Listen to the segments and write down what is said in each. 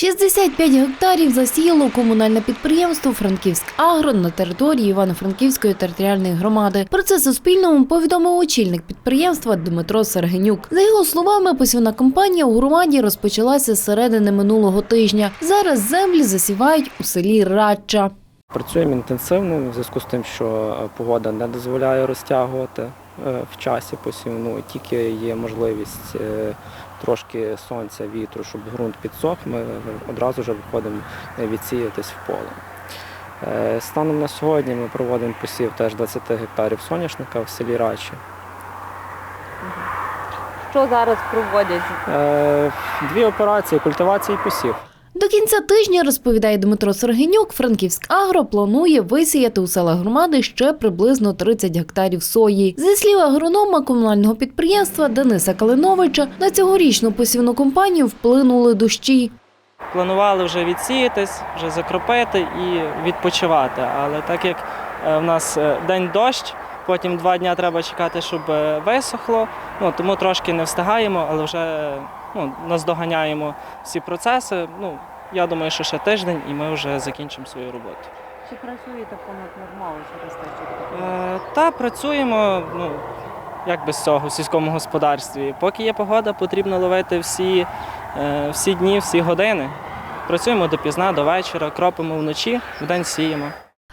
65 гектарів засіяло комунальне підприємство Франківськ Агро на території Івано-Франківської територіальної громади. Про це Суспільному повідомив очільник підприємства Дмитро Сергенюк. За його словами, посівна кампанія у громаді розпочалася з середини минулого тижня. Зараз землі засівають у селі Радча. Працюємо інтенсивно в зв'язку з тим, що погода не дозволяє розтягувати в часі посівну. Тільки є можливість е, трошки сонця, вітру, щоб ґрунт підсох, ми одразу ж виходимо е, відсіятись в поле. Е, Станом на сьогодні ми проводимо посів теж 20 гектарів соняшника в селі Рачі. Що зараз проводять? Е, Дві операції культивації і посів. До кінця тижня, розповідає Дмитро Сергенюк, Франківськ Агро планує висіяти у селах громади ще приблизно 30 гектарів сої. Зі слів агронома комунального підприємства Дениса Калиновича, на цьогорічну посівну кампанію вплинули дощі. Планували вже відсіятись, вже закропити і відпочивати. Але так як е, в нас е, день дощ, потім два дні треба чекати, щоб е, висохло. Ну, тому трошки не встигаємо, але вже ну, наздоганяємо всі процеси. Ну, я думаю, що ще тиждень і ми вже закінчимо свою роботу. Чи працюєте понад нормалу через те, що Е, Та працюємо, ну як без цього, в сільському господарстві. Поки є погода, потрібно ловити всі, е, всі дні, всі години. Працюємо допізна, до вечора, кропимо вночі, вдень сіємо.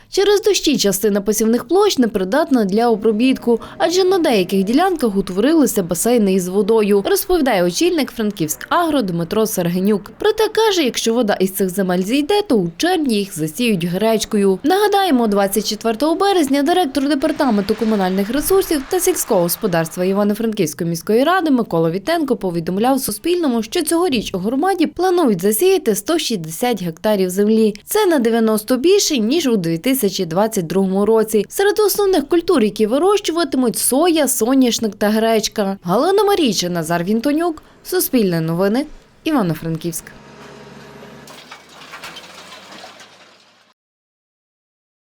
Через дощі частина посівних площ непридатна для обробітку, адже на деяких ділянках утворилися басейни із водою, розповідає очільник Франківськ Агро Дмитро Сергенюк. Проте каже, якщо вода із цих земель зійде, то у червні їх засіють гречкою. Нагадаємо, 24 березня директор департаменту комунальних ресурсів та сільського господарства Івано-Франківської міської ради Микола Вітенко повідомляв Суспільному, що цьогоріч у громаді планують засіяти 160 гектарів землі. Це на 90 більше ніж у 2022 році. Серед основних культур, які вирощуватимуть соя, соняшник та гречка. Галина Марійчина, Назар Вінтонюк, Суспільне новини, Івано-Франківськ.